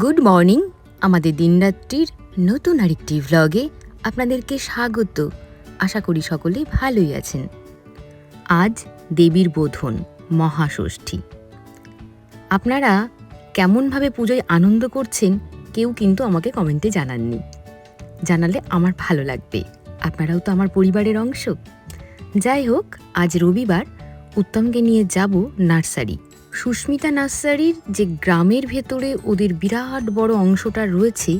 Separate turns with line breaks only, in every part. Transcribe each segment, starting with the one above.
Good morning, আমাদের দিনরাত্রির নতুন আরেকটি ভ্লগে আপনাদেরকে স্বাগত। আশা করি সকলে ভালোই আছেন। আজ দেবীর বোধন মহাষষ্ঠী। আপনারা কেমনভাবে পুজোয় আনন্দ করছেন, কেউ কিন্তু আমাকে কমেন্টে জানাননি। জানালে আমার ভালো লাগবে। আপনারাও তো আমার পরিবারের অংশ। যাই হোক, আজ রবিবার, উত্তমকে নিয়ে যাব নার্সারি। সুস্মিতা নার্সারির যে গ্রামের ভেতরে ওদের বিরাট বড় অংশটা রয়েছে,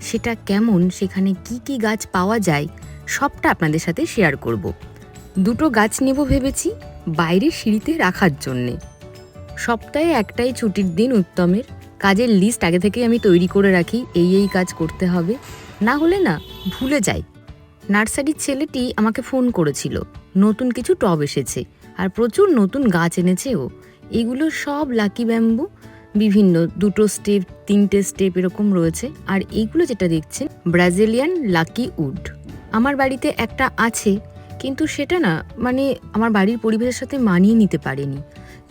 সেটা কেমন, সেখানে কি কি গাছ পাওয়া যায়, সবটা আপনাদের সাথে শেয়ার করব। দুটো গাছ নেব ভেবেছি, বাইরে সিঁড়িতে রাখার জন্যে। সপ্তাহে একটাই ছুটির দিন উত্তমের। কাজের লিস্ট আগে থেকেই আমি তৈরি করে রাখি, এই এই কাজ করতে হবে। না হলে না, ভুলে যাই। নার্সারির ছেলেটি আমাকে ফোন করেছিল, নতুন কিছু টব এসেছে, আর প্রচুর নতুন গাছ এনেছে ও। এগুলো সব লাকি ব্যাম্বু বিভিন্ন দুটো স্টেপ তিনটে স্টেপ এরকম রয়েছে। আর এইগুলো যেটা দেখছেন ব্রাজিলিয়ান লাকি উড আমার বাড়িতে একটা আছে, কিন্তু সেটা না মানে আমার বাড়ির পরিবেশের সাথে মানিয়ে নিতে পারেনি।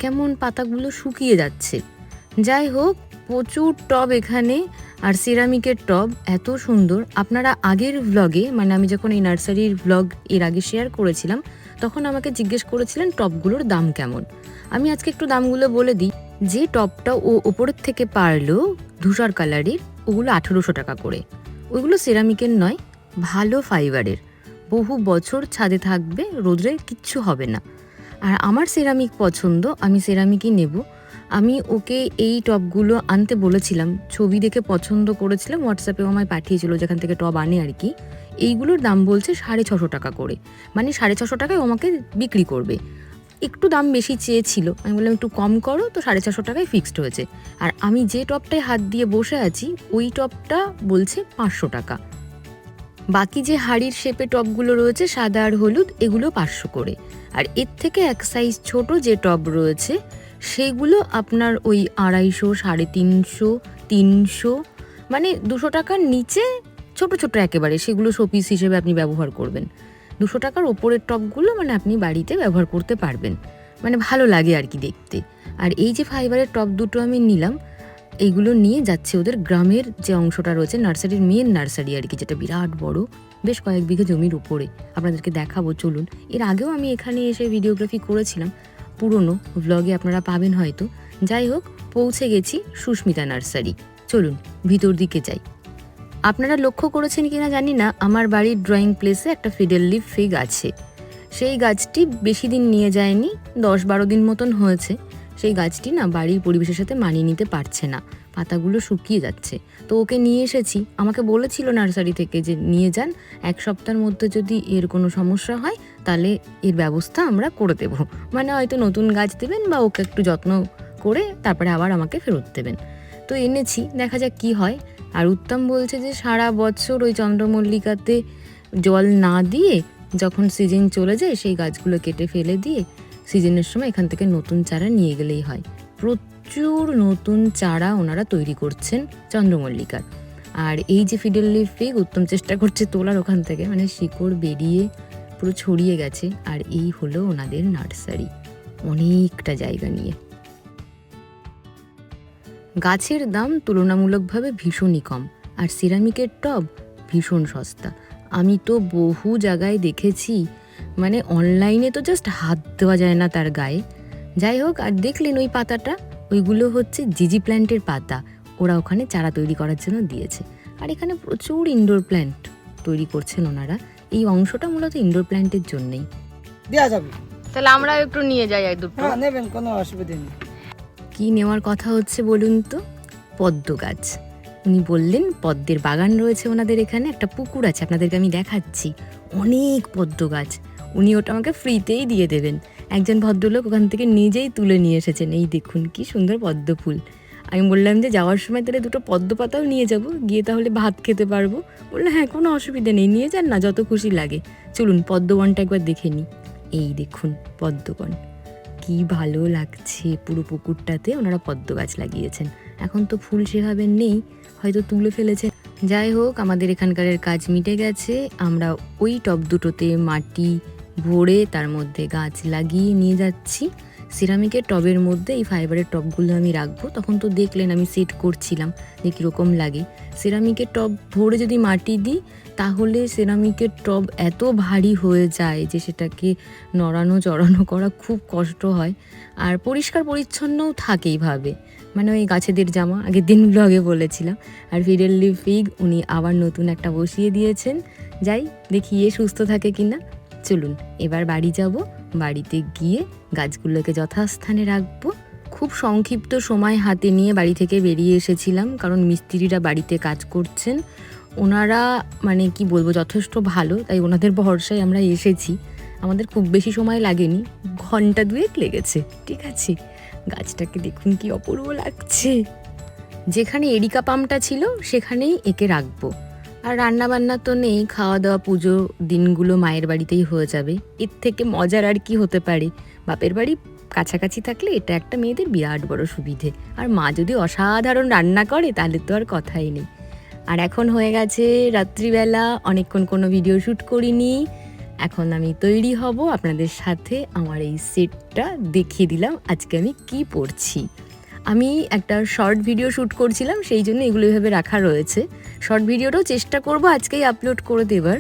কেমন পাতাগুলো শুকিয়ে যাচ্ছে। যাই হোক, প্রচুর টব এখানে, আর সিরামিকের টব এত সুন্দর। আপনারা আগের ভ্লগে মানে আমি যখন এই নার্সারির ভ্লগ এর আগে শেয়ার করেছিলাম তখন আমাকে জিজ্ঞেস করেছিলেন টবগুলোর দাম কেমন? আমি আজকে একটু দামগুলো বলে দিই। যে টপটা ও ওপরের থেকে পারল ধূসর কালারের, ওগুলো আঠেরোশো টাকা করে। ওইগুলো সেরামিকের নয়, ভালো ফাইবারের। বহু বছর ছাদে থাকবে, রোদ্রে কিচ্ছু হবে না। আর আমার সেরামিক পছন্দ, আমি সেরামিকই নেব। আমি ওকে এই টবগুলো আনতে বলেছিলাম, ছবি দেখে পছন্দ করেছিলাম, হোয়াটসঅ্যাপেও আমায় পাঠিয়েছিল, যেখান থেকে টব আনে আর কি। এইগুলোর দাম বলছে সাড়ে ছশো টাকা করে। মানে সাড়ে ছশো টাকায় আমাকে বিক্রি করবে। একটু দাম বেশি চেয়েছিল। আমি বললাম, একটু কম করো। তো সাড়ে ছশো টাকায় ফিক্সড হয়েছে। আর আমি যে টপটায় হাত দিয়ে বসে আছি, ওই টপটা বলছে পাঁচশো টাকা। বাকি যে হাড়ির শেপে টপগুলো রয়েছে, সাদা আর হলুদ, এগুলো পাঁচশো করে। আর এর থেকে এক সাইজ ছোট যে টব রয়েছে, সেগুলো আপনার ওই আড়াইশো, সাড়ে তিনশো তিনশো মানে দুশো টাকার নিচে ছোট ছোট একেবারে সেগুলো শোপিস হিসেবে আপনি ব্যবহার করবেন। দুশো টাকার ওপরের টপগুলো মানে আপনি বাড়িতে ব্যবহার করতে পারবেন। মানে ভালো লাগে আর কি দেখতে। আর এই যে ফাইবারের টপ দুটো আমি নিলাম এইগুলো নিয়ে যাচ্ছে ওদের গ্রামের যে অংশটা রয়েছে, নার্সারির মেন নার্সারি আর কি, যেটা বিরাট বড়, বেশ কয়েক বিঘে জমির উপরে। আপনাদেরকে দেখাবো, চলুন। এর আগেও আমি এখানে এসে ভিডিওগ্রাফি করেছিলাম, পুরনো ব্লগে আপনারা পাবেন হয়তো। যাই হোক, পৌঁছে গেছি সুস্মিতা নার্সারি। চলুন, ভিতর দিকে যাই। আপনারা লক্ষ্য করেছেন কিনা জানি না, আমার বাড়ির ড্রয়িং প্লেসে একটা ফিডেল লিফ ফিগ আছে সেই গাছটি বেশি দিন নিয়ে যায়নি, দশ বারো দিন মতন হয়েছে। সেই গাছটি না বাড়ির পরিবেশের সাথে মানিয়ে নিতে পারছে না, পাতাগুলো শুকিয়ে যাচ্ছে। তো ওকে নিয়ে এসেছি। আমাকে বলেছিল নার্সারি থেকে যে নিয়ে যান, এক সপ্তাহের মধ্যে যদি এর কোনো সমস্যা হয়, তাহলে এর ব্যবস্থা আমরা করে দেব। মানে হয়তো নতুন গাছ দেবেন বা ওকে একটু যত্ন করে তারপরে আবার আমাকে ফেরত দেবেন। তো এনেছি, দেখা যাক কি হয়। আর উত্তম বলছে যে, সারা বছর ওই চন্দ্রমল্লিকাতে জল না দিয়ে যখন সিজন চলে যায়, সেই গাছগুলো কেটে ফেলে দিয়ে সিজনের সময় এখান থেকে নতুন চারা নিয়ে গেলেই হয়। প্রচুর নতুন চারা ওনারা তৈরি করছেন চন্দ্রমল্লিকার। আর এই যে ফিডেল লিফ উত্তম চেষ্টা করছে তোলার ওখান থেকে মানে শিকড় বেরিয়ে পুরো ছড়িয়ে গেছে। আর এই হলো ওনাদের নার্সারি, অনেকটা জায়গা নিয়ে। গাছের দাম তুলনামূলকভাবে ভীষণই কম আর সিরামিকের টব ভীষণ সস্তা। আমি তো বহু জায়গায় দেখেছি মানে অনলাইনে তো জাস্ট হাত দেওয়া যায় না তার গায়ে। যাই হোক আর দেখলেন ওই পাতাটা? ওইগুলো হচ্ছে জিজি প্ল্যান্টের পাতা ওরা ওখানে চারা তৈরি করার জন্য দিয়েছে। আর এখানে প্রচুর ইনডোর প্ল্যান্ট তৈরি করছেন ওনারা। এই অংশটা মূলত ইনডোর প্ল্যান্টের জন্যই।
দেওয়া যাবে।
তাহলে আমরা একটু নিয়ে যাই এক দুটো।
হ্যাঁ নেবেন কোনো অসুবিধা নেই।
কি নেওয়ার কথা হচ্ছে বলুন তো? পদ্ম গাছ। উনি বললেন, পদ্মের বাগান রয়েছে ওনাদের এখানে, একটা পুকুর আছে, আপনাদেরকে আমি দেখাচ্ছি। অনেক পদ্ম গাছ। উনি ওটা আমাকে ফ্রিতেই দিয়ে দেবেন। একজন ভদ্রলোক ওখান থেকে নিজেই তুলে নিয়ে এসেছেন। এই দেখুন, কি সুন্দর পদ্ম ফুল। আমি বললাম যে, যাওয়ার সময় তাহলে দুটো পদ্ম পাতাও নিয়ে যাব, গিয়ে তাহলে ভাত খেতে পারব। বলল হ্যাঁ কোনো অসুবিধা নেই, নিয়ে যান না, যত খুশি লাগে। চলুন, পদ্মবনটা একবার দেখে নিই। এই দেখুন, পদ্মবন। কি ভালো লাগছে পুরো পুকুরটাতে? ওনারা পদ্ম গাছ লাগিয়েছেন। এখন তো ফুল সেভাবে নেই, হয়তো তুলে ফেলেছে। যাই হোক, আমাদের এখানকারের কাজ মিটে গেছে। আমরা ওই টব দুটোতে মাটি ভরে তার মধ্যে গাছ লাগিয়ে নিয়ে যাচ্ছি। সিরামিকের টবের মধ্যে এই ফাইবারের টবগুলো আমি রাখব। তখন তো দেখলেন আমি সেট করছিলাম যে কীরকম লাগে। সিরামিকের টব ভরে যদি মাটি দিই, তাহলে সিরামিকের টব এত ভারী হয়ে যায় যে সেটাকে নড়ানো, চড়ানো করা খুব কষ্ট হয়। আর পরিষ্কার পরিচ্ছন্নও থাকে এইভাবে। মানে ওই গাছেদের জামা, আগের দিন ব্লগে বলেছিলাম। আর ফিডেললি ফিগ উনি আবার নতুন একটা বসিয়ে দিয়েছেন। যাই, দেখি এ সুস্থ থাকে কিনা। চলুন, এবার বাড়ি যাব। বাড়িতে গিয়ে গাছগুলোকে যথাস্থানে রাখব। খুব সংক্ষিপ্ত সময় হাতে নিয়ে বাড়ি থেকে বেরিয়ে এসেছিলাম, কারণ মিস্ত্রিরা বাড়িতে কাজ করছেন। ওনারা মানে কি বলব, যথেষ্ট ভালো, তাই ওনাদের ভরসায় আমরা এসেছি। আমাদের খুব বেশি সময় লাগেনি, ঘণ্টা দুয়েক লেগেছে, ঠিক আছে? গাছটাকে দেখুন কি অপূর্ব লাগছে। যেখানে এরিকা পাম্পটা ছিল, সেখানেই একে রাখব। আর রান্না বান্না তো নেই খাওয়া দাওয়া পুজো দিনগুলো মায়ের বাড়িতেই হয়ে যাবে। এর থেকে মজার আর কি হতে পারে? বাপের বাড়ি কাছাকাছি থাকলে এটা একটা মেয়েদের বিরাট বড় সুবিধে। আর মা যদি অসাধারণ রান্না করে, তাহলে তো আর কথাই নেই। আর এখন হয়ে গেছে রাত্রিবেলা, অনেকক্ষণ কোনো ভিডিও শ্যুট করিনি। এখন আমি তৈরি হব। আপনাদের সাথে আমার এই সেটটা দেখিয়ে দিলাম। আজকে আমি কি পরছি আমি একটা শর্ট ভিডিও শ্যুট করছিলাম সেই জন্য এগুলো এভাবে রাখা রয়েছে। শর্ট ভিডিওটাও চেষ্টা করব আজকেই আপলোড করে দেবার।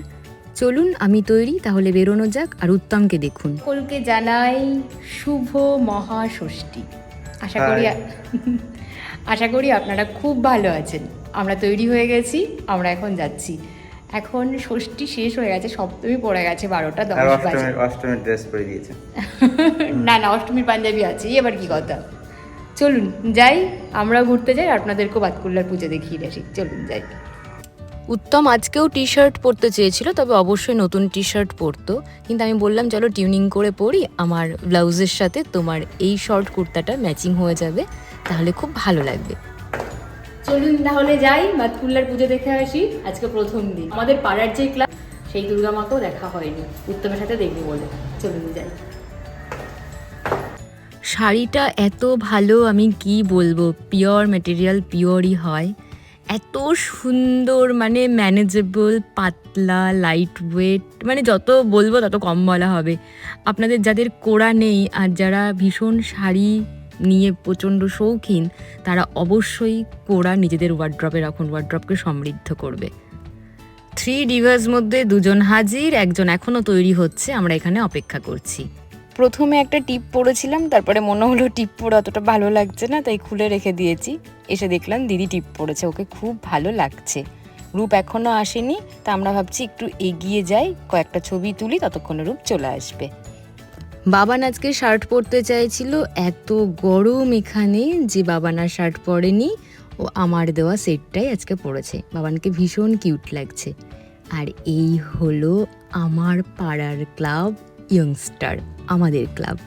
চলুন আমি তৈরি তাহলে বেরোনো যাক আর উত্তমকে দেখুন।
সকলকে জানাই শুভ মহাষষ্ঠী। আশা করি আশা করি আপনারা খুব ভালো আছেন। আমরা তৈরি হয়ে গেছি আমরা এখন যাচ্ছি। এখন ষষ্ঠী শেষ হয়ে গেছে সপ্তমী পড়ে গেছে বারোটা দশ বাজে।
অষ্টমীর ড্রেস পরে দিয়েছে।
না না অষ্টমীর পাঞ্জাবি আছে এবার কি কথা? চলুন যাই আমরা ঘুরতে যাই আপনাদেরকেও বাতকুল্লার পুজো দেখিয়ে আসি। চলুন যাই।
উত্তম আজকেও টি শার্ট পরতে চেয়েছিল তবে অবশ্যই নতুন টি শার্ট পরতো। কিন্তু আমি বললাম চলো টিউনিং করে পরি আমার ব্লাউজের সাথে তোমার এই শর্ট কুর্তাটা ম্যাচিং হয়ে যাবে তাহলে খুব ভালো লাগবে।
চলুন তাহলে যাই বাতকুল্লার পুজো দেখে আসি। আজকে প্রথম দিন। আমাদের পাড়ার যে ক্লাব সেই দুর্গা মাকেও দেখা হয়নি। উত্তমের সাথে দেখব বলে। চলুন যাই।
শাড়িটা এত ভালো, আমি কি বলব? পিওর ম্যাটেরিয়াল পিওরই হয়। এত সুন্দর মানে ম্যানেজেবল পাতলা লাইট ওয়েট মানে যত বলব তত কম বলা হবে। আপনাদের যাদের কোড়া নেই আর যারা ভীষণ শাড়ি নিয়ে প্রচণ্ড শৌখিন, তারা অবশ্যই কোড়া নিজেদের ওয়ার্ড্রপে রাখুন। ওয়ার্ড্রপকে সমৃদ্ধ করবে। থ্রি ডিভার্স মধ্যে দুজন হাজির, একজন এখনও তৈরি হচ্ছে, আমরা এখানে অপেক্ষা করছি। প্রথমে একটা টিপ পরেছিলাম, তারপরে মনে হলো টিপ পরে অতটা ভালো লাগছে না, তাই খুলে রেখে দিয়েছি। এসে দেখলাম দিদি টিপ পরেছে, ওকে খুব ভালো লাগছে। রূপ এখনও আসেনি, তা আমরা ভাবছি একটু এগিয়ে যাই, কয়েকটা ছবি তুলি, ততক্ষণে রূপ চলে আসবে। বাবান আজকে শার্ট পরতে চাইছিল, এত গরম এখানে যে বাবান আর শার্ট পরেনি, ও আমার দেওয়া সেটটাই আজকে পরেছে। বাবানকে ভীষণ কিউট লাগছে। আর এই হলো আমার পাড়ার ক্লাব ইয়ংস্টার আমাদের ক্লাব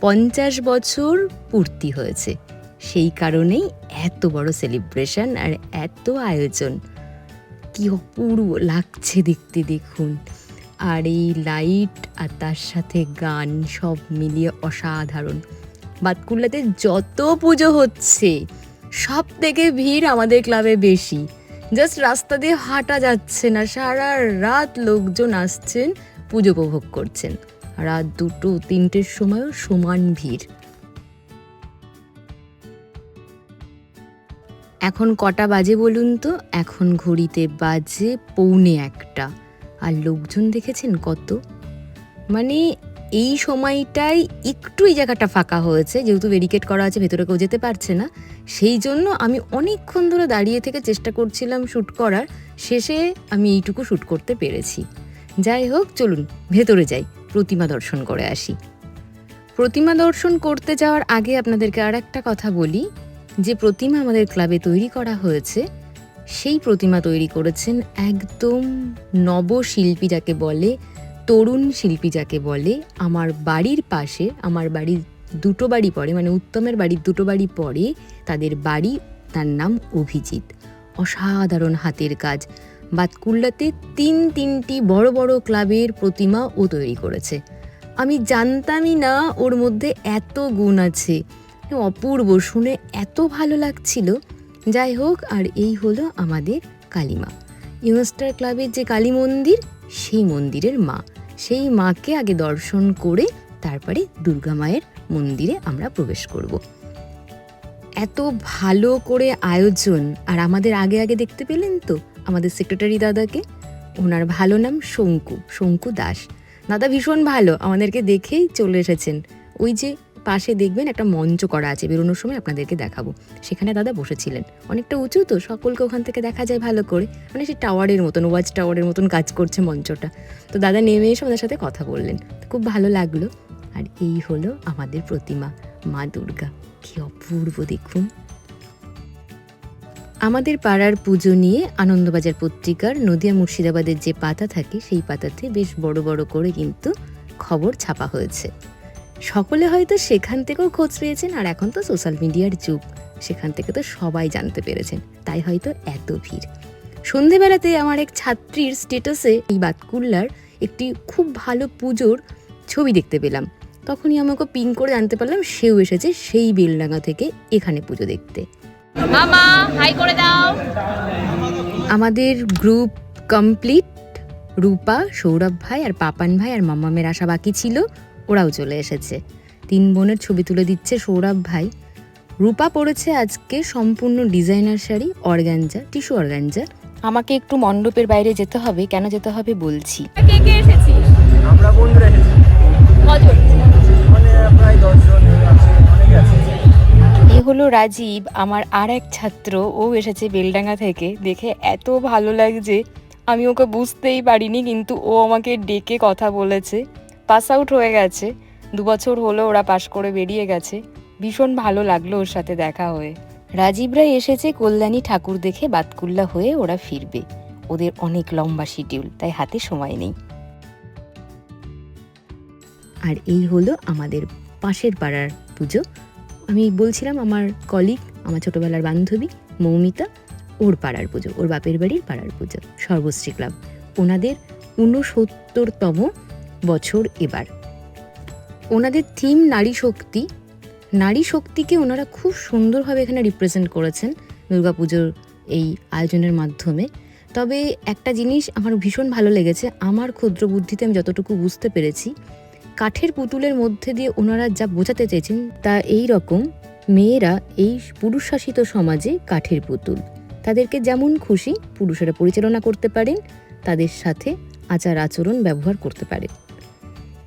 পঞ্চাশ বছর পূর্তি হয়েছে। সেই কারণেই এত বড় সেলিব্রেশন আর এত আয়োজন। কি অপূর্ব লাগছে দেখতে দেখুন। আর এই লাইট আর তার সাথে গান সব মিলিয়ে অসাধারণ। বাতকুল্লাতে যত পুজো হচ্ছে, সব থেকে ভিড় আমাদের ক্লাবে বেশি। জাস্ট রাস্তা দিয়ে হাঁটা যাচ্ছে না, সারা রাত লোকজন আসছেন। পুজো উপভোগ করছেন। রাত দুটো তিনটের সময়ও সমান ভিড়। এখন কটা বাজে বলুন তো? এখন ঘড়িতে বাজে পৌনে একটা। আর লোকজন দেখেছেন কত? মানে এই সময়টাই একটু এই জায়গাটা ফাঁকা হয়েছে, যেহেতু ব্যারিকেড করা আছে, ভেতরে কেউ যেতে পারছে না। সেই জন্য আমি অনেকক্ষণ ধরে দাঁড়িয়ে থেকে চেষ্টা করছিলাম শ্যুট করার। শেষে আমি এইটুকু শ্যুট করতে পেরেছি। যাই হোক, চলুন, ভেতরে যাই, প্রতিমা দর্শন করে আসি। প্রতিমা দর্শন করতে যাওয়ার আগে আপনাদেরকে আর একটা কথা বলি, যে প্রতিমা আমাদের ক্লাবে তৈরি করা হয়েছে, সেই প্রতিমা তৈরি করেছেন একদম নবশিল্পী যাকে বলে, তরুণ শিল্পী যাকে বলে, আমার বাড়ির পাশে, আমার বাড়ির দুটো বাড়ি পরে মানে উত্তমের বাড়ির দুটো বাড়ি পরে তাদের বাড়ি, তার নাম অভিজিৎ। অসাধারণ হাতের কাজ। বাতকুল্লাতে তিন তিনটি বড় বড় ক্লাবের প্রতিমা ও তৈরি করেছে। আমি জানতামই না ওর মধ্যে এত গুণ আছে। অপূর্ব শুনে এত ভালো লাগছিল। যাই হোক, আর এই হলো আমাদের কালীমা। ইউনস্টার ক্লাবের যে কালী মন্দির, সেই মন্দিরের মা। সেই মাকে আগে দর্শন করে তারপরে দুর্গা মায়ের মন্দিরে আমরা প্রবেশ করব। এত ভালো করে আয়োজন। আর আমাদের আগে আগে দেখতে পেলেন তো? আমাদের সেক্রেটারি দাদাকে। ওনার ভালো নাম শঙ্কু শঙ্কু দাস। দাদা ভীষণ ভালো, আমাদেরকে দেখেই চলে এসেছেন। ওই যে পাশে দেখবেন একটা মঞ্চ করা আছে, বেরোনোর সময় আপনাদেরকে দেখাবো। সেখানে দাদা বসেছিলেন। অনেকটা উঁচু তো, সকলকে ওখান থেকে দেখা যায় ভালো করে। মানে সে টাওয়ারের মতন, ওয়াচ টাওয়ারের মতন কাজ করছে মঞ্চটা। তো দাদা নেমে এসে আমাদের সাথে কথা বললেন। খুব ভালো লাগল। আর এই হলো আমাদের প্রতিমা, মা দুর্গা। কি অপূর্ব, দেখুন। আমাদের পাড়ার পুজো নিয়ে আনন্দবাজার পত্রিকার নদিয়া মুর্শিদাবাদের যে পাতা থাকে, সেই পাতাতে বেশ বড় বড় করে কিন্তু খবর ছাপা হয়েছে। সকলে হয়তো সেখান থেকেও খোঁজ পেয়েছেন আর এখন তো সোশ্যাল মিডিয়ার যুগ, সেখান থেকে তো সবাই জানতে পেরেছেন, তাই হয়তো এত ভিড়। সন্ধেবেলাতে আমার এক ছাত্রীর স্টেটাসে এই বাতকুল্লার একটি খুব ভালো পুজোর ছবি দেখতে পেলাম। তখনই আমাকে পিং করে জানতে পারলাম সেও এসেছে সেই বেলডাঙ্গা থেকে এখানে পুজো দেখতে।
মামা হাই করে দাও।
আমাদের গ্রুপ কমপ্লিট রূপা সৌরভ ভাই আর পাপান ভাই আর মাম্মামের আশা বাকি ছিল ওরাও চলে এসেছে। তিন বোনের ছবি তুলে দিচ্ছে সৌরভ ভাই। রূপা পড়েছে আজকে সম্পূর্ণ designer sari organza tissue organza আমাকে একটু মণ্ডপের বাইরে যেতে হবে কেন যেতে হবে বলছি।
কে কে এসেছি
আমরা বন্ধুরা এসেছি।
কজন?
মানে প্রায় দশজন।
হলো রাজীব, আমার আর এক ছাত্র। ও এসেছে বেলডাঙ্গা থেকে। দেখে এত ভালো লাগছে, আমি ওকে বুঝতেই পারিনি, কিন্তু ও আমাকে ডেকে কথা বলেছে। পাস আউট হয়ে গেছে। দু বছর হলো ওরা পাশ করে বেরিয়ে গেছে। ভীষণ ভালো লাগল ওর সাথে দেখা হয়ে। রাজীবরা এসেছে কল্যাণী ঠাকুর দেখে বাতকুল্লা হয়ে ওরা ফিরবে। ওদের অনেক লম্বা শিডিউল তাই হাতে সময় নেই। আর এই হলো আমাদের পাশের পাড়ার পুজো। আমি বলছিলাম আমার কলিগ আমার ছোটোবেলার বান্ধবী, মৌমিতা, ওর পাড়ার পুজো, ওর বাপের বাড়ির পাড়ার পুজো, সর্বশ্রী ক্লাব ওনাদের ঊনসত্তরতম বছর এবার। ওনাদের থিম নারী শক্তি। নারী শক্তিকে ওনারা খুব সুন্দরভাবে এখানে রিপ্রেজেন্ট করেছেন দুর্গাপুজোর এই আয়োজনের মাধ্যমে। তবে একটা জিনিস আমার ভীষণ ভালো লেগেছে, আমার ক্ষুদ্র বুদ্ধিতে আমি যতটুকু বুঝতে পেরেছি কাঠের পুতুলের মধ্যে দিয়ে ওনারা যা বোঝাতে চেয়েছেন তা এই রকম, মেয়েরা এই পুরুষ শাসিত সমাজে কাঠের পুতুল। তাদেরকে যেমন খুশি পুরুষেরা পরিচালনা করতে পারেন, তাদের সাথে আচার আচরণ ব্যবহার করতে পারে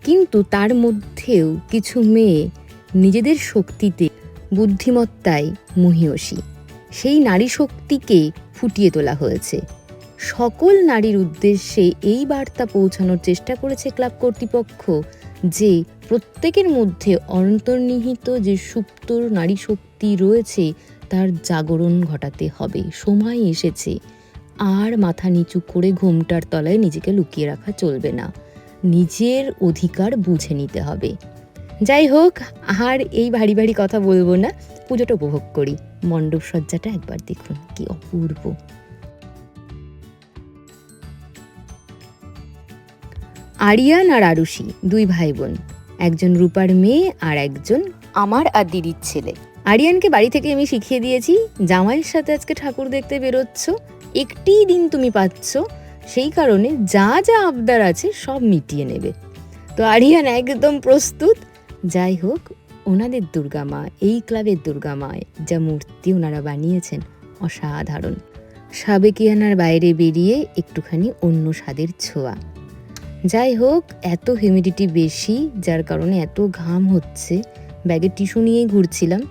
কিন্তু তার মধ্যেও কিছু মেয়ে নিজেদের শক্তিতে, বুদ্ধিমত্তায় মহিয়সী। সেই নারী শক্তিকে ফুটিয়ে তোলা হয়েছে। সকল নারীর উদ্দেশ্যে এই বার্তা পৌঁছানোর চেষ্টা করেছে ক্লাব কর্তৃপক্ষ। যে প্রত্যেকের মধ্যে অন্তর্নিহিত যে সুপ্ত নারী শক্তি রয়েছে, তার জাগরণ ঘটাতে হবে। সময় এসেছে। আর মাথা নিচু করে ঘোমটার তলায় নিজেকে লুকিয়ে রাখা চলবে না। নিজের অধিকার বুঝে নিতে হবে। যাই হোক, আর এই ভারী ভারী কথা বলব না। পুজোটা উপভোগ করি। মণ্ডপ সজ্জাটা একবার দেখুন, কি অপূর্ব। আরিয়ান আর আরুষি, দুই ভাই বোন একজন রূপার মেয়ে আর একজন আমার আর দিদির ছেলে। আরিয়ানকে বাড়ি থেকে আমি শিখিয়ে দিয়েছি, জামাইয়ের সাথে আজকে ঠাকুর দেখতে বেরোচ্ছ, একটি দিন তুমি পাচ্ছ, সেই কারণে যা যা আবদার আছে সব মিটিয়ে নেবে। তো আরিয়ান একদম প্রস্তুত। যাই হোক, ওনাদের দুর্গা মা, এই ক্লাবের দুর্গা মা, যা মূর্তি ওনারা বানিয়েছেন, অসাধারণ। সাবেকিয়ানার বাইরে বেরিয়ে একটুখানি অন্য স্বাদের ছোঁয়া। যাই হোক এত হিউমিডিটি বেশি যার কারণে এত ঘাম হচ্ছে ব্যাগে টিস্যু নিয়েই ঘুরছিলাম।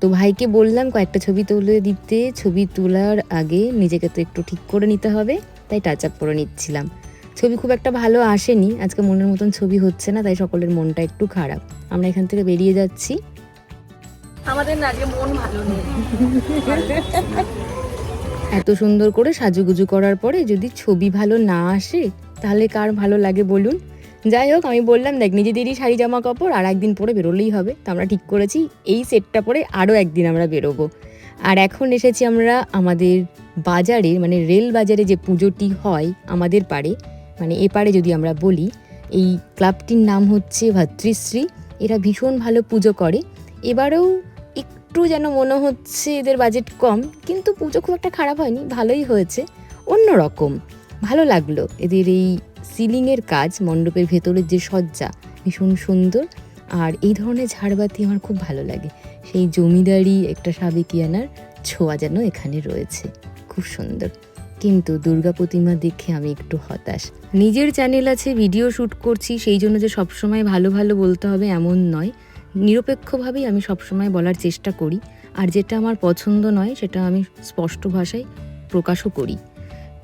তো ভাইকে বললাম কয়েকটা ছবি তুলে দিতে ছবি তোলার আগে নিজেকে তো একটু ঠিক করে নিতে হবে। তাই টাচ আপ করে নিচ্ছিলাম। ছবি খুব একটা ভালো আসেনি আজকে মনের মতন ছবি হচ্ছে না তাই সকলের মনটা একটু খারাপ। আমরা এখান থেকে বেরিয়ে যাচ্ছি।
আমাদের না আজকে মন ভালো নেই।
এত সুন্দর করে সাজুগুজু করার পরে যদি ছবি ভালো না আসে তাহলে কার ভালো লাগে বলুন? যাই হোক, আমি বললাম, দেখ, নিজেদেরই শাড়ি জামা কাপড় আর একদিন পরে বেরোলেই হবে। তো আমরা ঠিক করেছি, এই সেটটা পরে আরও একদিন আমরা বেরোবো। আর এখন এসেছি আমরা আমাদের বাজারে মানে রেল বাজারে যে পুজোটি হয় আমাদের পাড়ে মানে এপারে যদি আমরা বলি, এই ক্লাবটির নাম হচ্ছে ভাতৃশ্রী। এরা ভীষণ ভালো পুজো করে। এবারেও একটু যেন মনে হচ্ছে এদের বাজেট কম, কিন্তু পুজো খুব একটা খারাপ হয়নি, ভালোই হয়েছে। অন্য রকম ভালো লাগল এদের এই সিলিংয়ের কাজ, মণ্ডপের ভেতরের যে সজ্জা, ভীষণ সুন্দর আর এই ধরনের ঝাড়বাতি আমার খুব ভালো লাগে। সেই জমিদারি একটা সাবেকিয়ানার ছোঁয়া যেন এখানে রয়েছে, খুব সুন্দর। কিন্তু দুর্গা প্রতিমা দেখে আমি একটু হতাশ। নিজের চ্যানেল আছে ভিডিও শ্যুট করছি, সেই জন্য যে সবসময় ভালো ভালো বলতে হবে এমন নয়। নিরপেক্ষভাবেই আমি সবসময় বলার চেষ্টা করি। আর যেটা আমার পছন্দ নয়, সেটা আমি স্পষ্ট ভাষায় প্রকাশও করি।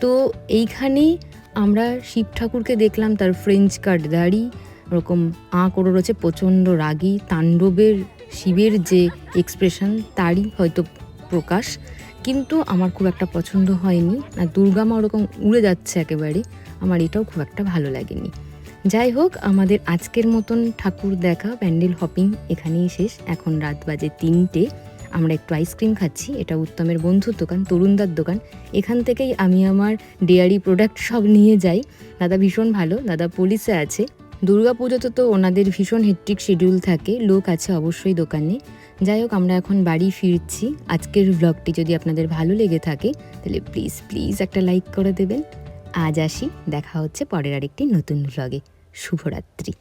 তো এইখানেই আমরা শিব ঠাকুরকে দেখলাম, তার ফ্রেঞ্চ কাট দাড়ি, ওরকম আঁ করে রয়েছে, প্রচণ্ড রাগী, তাণ্ডবের শিবের যে এক্সপ্রেশন তারই হয়তো প্রকাশ। কিন্তু আমার খুব একটা পছন্দ হয়নি। আর দুর্গা মা ওরকম উড়ে যাচ্ছে একেবারে। আমার এটাও খুব একটা ভালো লাগেনি। যাই হোক, আমাদের আজকের মতন ঠাকুর দেখা, প্যান্ডেল হপিং এখানেই শেষ। এখন রাত বাজে তিনটে। আমরা একটু আইসক্রিম খাচ্ছি, এটা উত্তমের বন্ধুর দোকান, তরুণদার দোকান। এখান থেকেই আমি আমার ডেয়ারি প্রোডাক্ট সব নিয়ে যাই। দাদা ভীষণ ভালো, দাদা পুলিশে আছে। পুজোতে তো ওনাদের ভীষণ হেট্রিক শিডিউল থাকে, লোক আছে অবশ্যই দোকানে। যাই হোক, আমরা এখন বাড়ি ফিরছি। আজকের ব্লগটি যদি আপনাদের ভালো লেগে থাকে, তাহলে প্লিজ প্লিজ একটা লাইক করে দেবেন। আজ আসি, দেখা হচ্ছে পরের আরেকটি নতুন ব্লগে শুভরাত্রি।